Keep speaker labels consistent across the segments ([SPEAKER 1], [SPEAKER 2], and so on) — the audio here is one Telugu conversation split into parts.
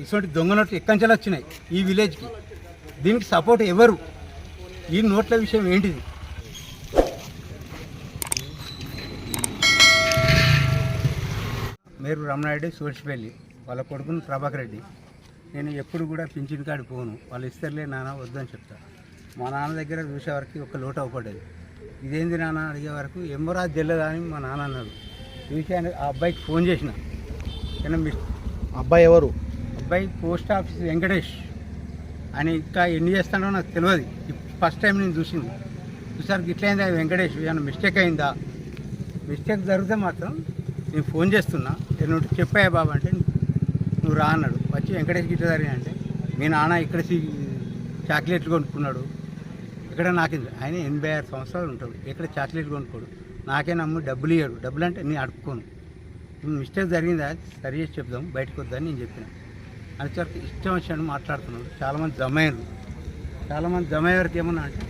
[SPEAKER 1] ఇటువంటి దొంగ నోట్లు ఎక్కంచెలు వచ్చినాయి? ఈ విలేజ్కి దీనికి సపోర్ట్ ఎవరు? ఈ నోట్ల విషయం ఏంటిది? మేరు రమణారెడ్డి సూర్చిపల్లి వాళ్ళ కొడుకుని ప్రభాకర్ రెడ్డి. నేను ఎప్పుడు కూడా పింఛన్ కాడి పోను. వాళ్ళు ఇస్తారులే నాన్న వద్దని చెప్తా. మా నాన్న దగ్గర చూసే వరకు ఒక లోటు అవ్వకూడదు ఇదేంది నాన్న అడిగే వరకు ఎంబరా తెలియదా అని మా నాన్న అన్నాడు. చూసి ఆ అబ్బాయికి ఫోన్ చేసిన. కానీ మిస్?
[SPEAKER 2] అబ్బాయి ఎవరు?
[SPEAKER 1] అబ్బాయి పోస్ట్ ఆఫీస్ వెంకటేష్ అని ఇంకా ఎన్ని చేస్తాడో నాకు తెలియదు. ఫస్ట్ టైం నేను చూసింది. చూసారు ఇట్లయిందా వెంకటేష్? ఏమైనా మిస్టేక్ అయిందా? మిస్టేక్ జరిగితే మాత్రం నేను ఫోన్ చేస్తున్నా. నేను చెప్పాయా బాబు అంటే నువ్వు రా అన్నాడు. వచ్చి వెంకటేష్ గిట్ల జరిగిన అంటే మీ నాన్న ఇక్కడ చాక్లెట్లు కొనుక్కున్నాడు. ఇక్కడ నాకు ఆయన ఎనభై ఆరు సంవత్సరాలు ఉంటాడు. ఇక్కడ చాక్లెట్ కొనుక్కోడు. నాకే నమ్ము డబ్బులు ఇవ్వడు డబ్బులు అంటే నేను అడుక్కోను. మిస్టేక్ జరిగిందా? సరి చేసి చెప్దాం. బయటకు వద్దని నేను చెప్పిన. అనేసరికి ఇష్టం వచ్చినట్టు మాట్లాడుతున్నాడు చాలామంది జమయ్యారు. చాలామంది జమయ్యే ఏమన్నా అంటే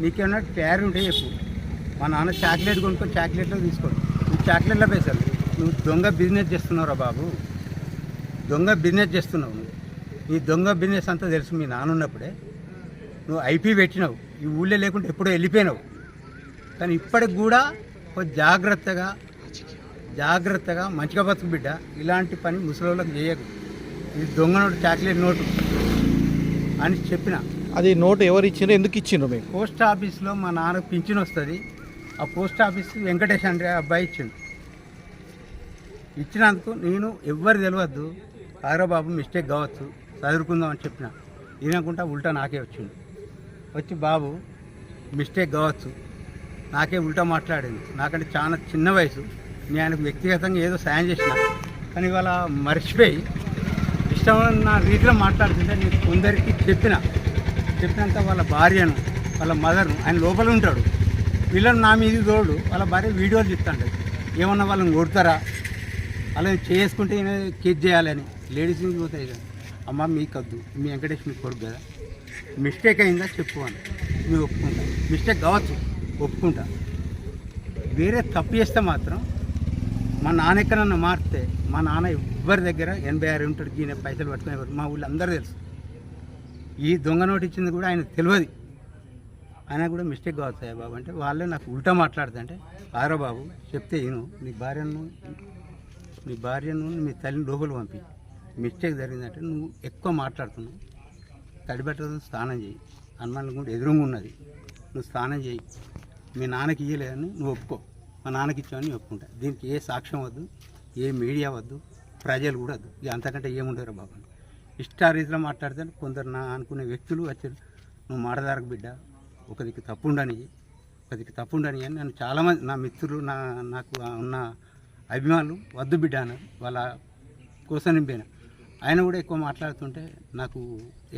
[SPEAKER 1] నీకేమన్నా ప్యారు ఉంటే చెప్పు. మా నాన్న చాక్లెట్ కొనుక్కొని చాక్లెట్లో తీసుకోడు. నువ్వు చాక్లెట్లో పైసలు. నువ్వు దొంగ బిజినెస్ చేస్తున్నావురా బాబు. దొంగ బిజినెస్ చేస్తున్నావు నువ్వు. నీ దొంగ బిజినెస్ అంతా తెలుసు మీ నాన్న ఉన్నప్పుడే. నువ్వు ఐపీ పెట్టినావు. ఈ ఊళ్ళో లేకుంటే ఎప్పుడో వెళ్ళిపోయినావు. కానీ ఇప్పటికి కూడా ఒక జాగ్రత్తగా జాగ్రత్తగా మంచిగా బతుకు బిడ్డ. ఇలాంటి పని ముసలోళ్ళకి చేయకు. ఇది దొంగ నోటు చాక్లెట్ నోటు అని చెప్పిన.
[SPEAKER 2] అది నోటు ఎవరు ఇచ్చిండ్రు? ఎందుకు ఇచ్చిండ్రు మీకు
[SPEAKER 1] పోస్ట్ ఆఫీస్లో మా నాన్నకు పింఛన్ వస్తుంది. ఆ పోస్ట్ ఆఫీస్ వెంకటేష్ అంటే అబ్బాయి ఇచ్చిండు. ఇచ్చినందుకు నేను ఎవ్వరు తెలియద్దు బాబు మిస్టేక్ కావచ్చు చదువుకుందాం అని చెప్పిన. వినకుండా ఉల్టా నాకే వచ్చిండు. వచ్చి బాబు మిస్టేక్ కావచ్చు నాకే ఉల్టా మాట్లాడింది నాకంటే చాలా చిన్న వయసు. నేను ఆయనకు వ్యక్తిగతంగా ఏదో సాయం చేసిన. కానీ ఇవాళ మర్చిపోయి ఇష్టం నా రీతిలో మాట్లాడుతుంటే నేను కొందరికి చెప్పిన చెప్పినంత వాళ్ళ భార్యను వాళ్ళ మదర్ను ఆయన లోపల ఉంటాడు. వీళ్ళని నా మీద తోడు వాళ్ళ భార్య వీడియోలు చెప్తాడు ఏమన్నా వాళ్ళని కొడతారా? అలా చేసుకుంటే కేజ్ కేక్ చేయాలని. లేడీస్ నుంచి పోతాయి కదా. అమ్మ మీకు మీ వెంకటేష్ మీకు కొడుకు కదా. మిస్టేక్ అయిందా చెప్పు అని. మేము ఒప్పుకుంటా. మిస్టేక్ కావచ్చు. ఒప్పుకుంటా. వేరే తప్పు చేస్తే మాత్రం మా నాన్న ఎక్కడన్నా మారితే మా నాన్న ఎవ్వరి దగ్గర ఎనభై ఆరు ఉంటాడు ఈయన పైసలు పట్టుకునేవారు మా ఊళ్ళో అందరూ తెలుసు. ఈ దొంగ నోటు ఇచ్చింది కూడా ఆయన తెలియదు. ఆయన కూడా మిస్టేక్ కావచ్చు బాబు. అంటే వాళ్ళే నాకు ఉల్టా మాట్లాడుతుంటే ఆరో బాబు చెప్తే ఈను నీ భార్యను నీ భార్యను మీ తల్లిని లోపల పంపి. మిస్టేక్ జరిగిందంటే నువ్వు ఎక్కువ మాట్లాడుతున్నావు. తడిపెట్టదు స్నానం చేయి. హనుమాన్ కూడా ఎదురుగా ఉన్నది. నువ్వు స్నానం చేయి. మీ నాన్నకి ఇయ్యలేదని నువ్వు ఒప్పుకో. మా నాన్నకి ఇచ్చావని నేను దీనికి ఏ సాక్ష్యం వద్దు ఏ మీడియా వద్దు ప్రజలు కూడా వద్దు. ఇక అంతకంటే ఏముండరు బాబు. ఇష్టారీతిలో మాట్లాడితే కొందరు నా అనుకునే వ్యక్తులు వచ్చారు. నువ్వు మాటదారకు బిడ్డ ఒక దిక్కు తప్పు ఉండని ఒక దిక్కు తప్పు ఉండని అని నన్ను చాలామంది నా మిత్రులు నా నాకు ఉన్న అభిమానులు వద్దు బిడ్డ అన్నారు. వాళ్ళ కోసం నింపాను. ఆయన కూడా ఎక్కువ మాట్లాడుతుంటే నాకు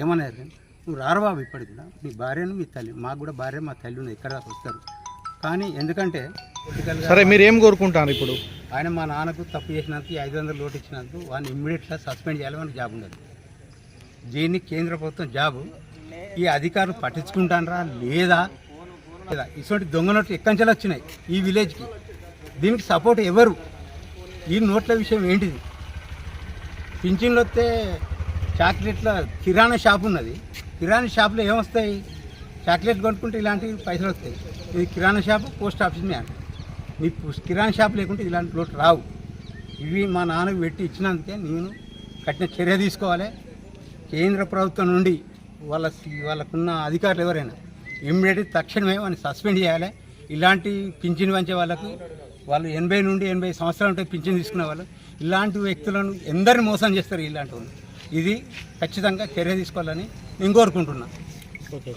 [SPEAKER 1] ఏమన్నారు కానీ, నువ్వు రారు బాబు ఇప్పటికి కూడా? మీ భార్యను మీ తల్లి మాకు కూడా భార్య మా తల్లి ఉంది ఇక్కడ దాకా వస్తారు? కానీ ఎందుకంటే
[SPEAKER 2] సరే మీరు ఏం కోరుకుంటారు ఇప్పుడు?
[SPEAKER 1] ఆయన మా నాన్నకు తప్పు చేసినందుకు ఐదు వందలు లోటు ఇచ్చినందుకు వాడిని ఇమ్మీడియట్గా సస్పెండ్ చేయాలి జాబ్ ఉండదు. దీన్ని కేంద్ర ప్రభుత్వం జాబు ఈ అధికారులు పట్టించుకుంటానరా? లేదా? లేదా? ఇటువంటి దొంగ నోట్లు ఎక్కంచెలు వచ్చినాయి? ఈ విలేజ్కి. దీనికి సపోర్ట్ ఎవరు? ఈ నోట్ల విషయం ఏంటిది? పింఛన్లు వస్తే చాక్లెట్ల కిరాణా షాప్ ఉన్నది. కిరాణా షాప్లో ఏమొస్తాయి? చాక్లెట్ కొనుక్కుంటే ఇలాంటి పైసలు వస్తాయి. ఇది kirana shop post office man. మీ పు- కిరాణా షాప్ లేకుంటే ఇలాంటి లోటు రావు. ఇవి మా నాన్నకు పెట్టి ఇచ్చినందుకే నేను కఠిన చర్య తీసుకోవాలి. కేంద్ర ప్రభుత్వం నుండి వాళ్ళ వాళ్ళకున్న అధికారులు ఎవరైనా ఇమ్మీడియట్ తక్షణమే వాళ్ళని సస్పెండ్ చేయాలి. ఇలాంటి పింఛన్ పంచే వాళ్ళకు వాళ్ళు ఎనభై నుండి ఎనభై సంవత్సరాలు ఉంటే పింఛన్ తీసుకునే వాళ్ళు ఇలాంటి వ్యక్తులను ఎందరిని మోసం చేస్తారు ఇలాంటి ఇది ఖచ్చితంగా చర్య తీసుకోవాలని నేను కోరుకుంటున్నాను
[SPEAKER 2] ఓకే